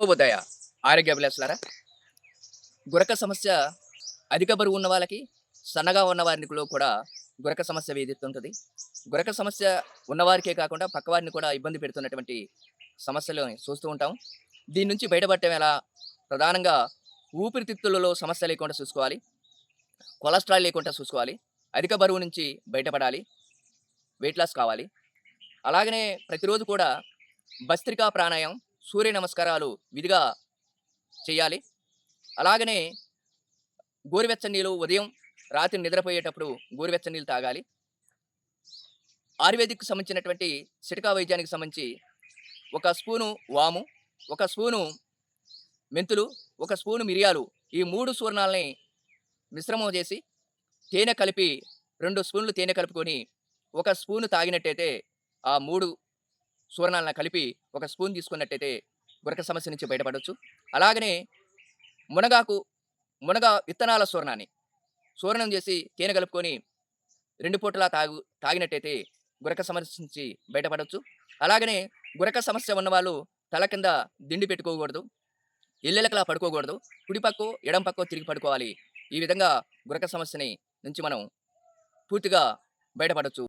ఉదయ ఆరోగ్య అభిలాషులారా? గురక సమస్య అధిక బరువు ఉన్న వాళ్ళకి సన్నగా ఉన్న వారిలో కూడా గురక సమస్య వేధిస్తుంటుంది. గురక సమస్య ఉన్నవారికే కాకుండా పక్కవారిని కూడా ఇబ్బంది పెడుతున్నటువంటి సమస్యలు చూస్తూ ఉంటాం. దీని నుంచి బయటపడటం ఎలా? ప్రధానంగా ఊపిరితిత్తులలో సమస్య లేకుండా చూసుకోవాలి. కొలెస్ట్రాల్ లేకుండా చూసుకోవాలి. అధిక బరువు నుంచి బయటపడాలి. వెయిట్ లాస్ కావాలి. అలాగనే ప్రతిరోజు కూడా భస్త్రికా ప్రాణాయామం సూర్య నమస్కారాలు విధిగా చేయాలి. అలాగనే గోరువెచ్చని నీళ్ళు ఉదయం రాత్రి నిద్రపోయేటప్పుడు గోరువెచ్చని నీళ్ళు తాగాలి. ఆయుర్వేదిక్ సంబంధించినటువంటి సిటకా వైద్యానికి సంబంధించి ఒక స్పూను వాము ఒక స్పూను మెంతులు ఒక స్పూను మిరియాలు ఈ మూడు సూర్ణాలని మిశ్రమం చేసి తేనె కలిపి రెండు స్పూన్లు తేనె కలుపుకొని ఒక స్పూను తాగినట్టయితే ఆ మూడు సూర్ణాలను కలిపి ఒక స్పూన్ తీసుకున్నట్టయితే గురక సమస్య నుంచి బయటపడవచ్చు అలాగనే మునగాకు మునగ విత్తనాల సూర్ణాన్ని సూర్ణం చేసి తేనె కలుపుకొని రెండు పూటలా తాగు తాగినట్టయితే గురక సమస్య నుంచి బయటపడవచ్చు అలాగనే గురక సమస్య ఉన్నవాళ్ళు తల కింద దిండి పెట్టుకోకూడదు ఎల్లెలకలా పడుకోకూడదు. కుడిపక్కు ఎడం పక్కో తిరిగి పడుకోవాలి. ఈ విధంగా గురక సమస్యని నుంచి మనం పూర్తిగా బయటపడవచ్చు